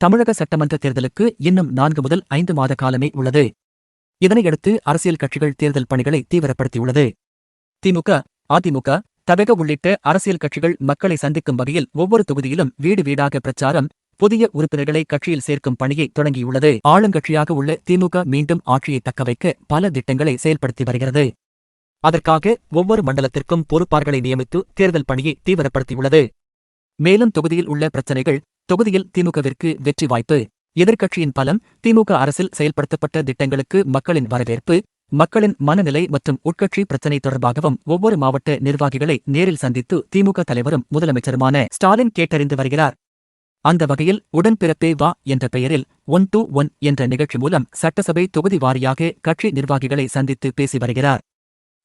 தமிழக சட்டமன்ற தேர்தலுக்கு இன்னும் நான்கு முதல் ஐந்து மாத காலமே உள்ளது. இதனையடுத்து அரசியல் கட்சிகள் தேர்தல் பணிகளை தீவிரப்படுத்தியுள்ளது. திமுக அதிமுக தவக உள்ளிட்ட அரசியல் கட்சிகள் மக்களை சந்திக்கும் வகையில் ஒவ்வொரு தொகுதியிலும் வீடு வீடாக பிரச்சாரம் புதிய உறுப்பினர்களை கட்சியில் சேர்க்கும் பணியை தொடங்கியுள்ளது. ஆளுங்கட்சியாக உள்ள திமுக மீண்டும் ஆட்சியை தக்கவைக்க பல திட்டங்களை செயல்படுத்தி வருகிறது. அதற்காக ஒவ்வொரு மண்டலத்திற்கும் பொறுப்பாளர்களை நியமித்து தேர்தல் பணியை தீவிரப்படுத்தியுள்ளது. மேலும் தொகுதியில் உள்ள பிரச்சினைகள் தொகுதியில் திமுகவிற்கு வெற்றி வாய்ப்பு. எதிர்க்கட்சியின் பலம் திமுக அரசில் செயல்படுத்தப்பட்ட திட்டங்களுக்கு மக்களின் வரவேற்பு மக்களின் மனநிலை மற்றும் உட்கட்சி பிரச்சினை தொடர்பாகவும் ஒவ்வொரு மாவட்ட நிர்வாகிகளை நேரில் சந்தித்து திமுக தலைவரும் முதலமைச்சருமான ஸ்டாலின் கேட்டறிந்து வருகிறார். அந்த வகையில் உடன்பிறப்பே வா என்ற பெயரில் ஒன் டூ ஒன் என்ற நிகழ்ச்சி மூலம் சட்டசபை தொகுதி வாரியாக கட்சி நிர்வாகிகளை சந்தித்து பேசி வருகிறார்.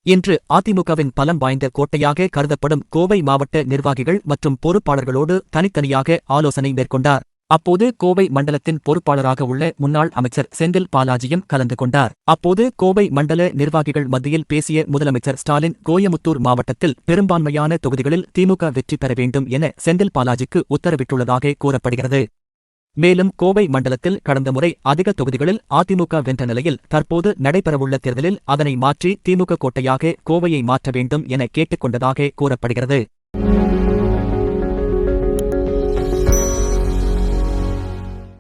இன்று அதிமுகவின் பலம் வாய்ந்த கோட்டையாக கருதப்படும் கோவை மாவட்ட நிர்வாகிகள் மற்றும் பொறுப்பாளர்களோடு தனித்தனியாக ஆலோசனை மேற்கொண்டார். அப்போது கோவை மண்டலத்தின் பொறுப்பாளராக உள்ள முன்னாள் அமைச்சர் செந்தில் பாலாஜியும் கலந்து கொண்டார். அப்போது கோவை மண்டல நிர்வாகிகள் மத்தியில் பேசிய முதலமைச்சர் ஸ்டாலின் கோயமுத்தூர் மாவட்டத்தில் பெரும்பான்மையான தொகுதிகளில் திமுக வெற்றி பெற வேண்டும் என செந்தில் பாலாஜிக்கு உத்தரவிட்டுள்ளதாக கூறப்படுகிறது. மேலும் கோவை மண்டலத்தில் கடந்த முறை அதிக தொகுதிகளில் அதிமுக வென்ற நிலையில் தற்போது நடைபெறவுள்ள தேர்தலில் அதனை மாற்றி திமுக கோட்டையாக கோவையை மாற்ற வேண்டும் என கேட்டுக்கொண்டதாக கூறப்படுகிறது.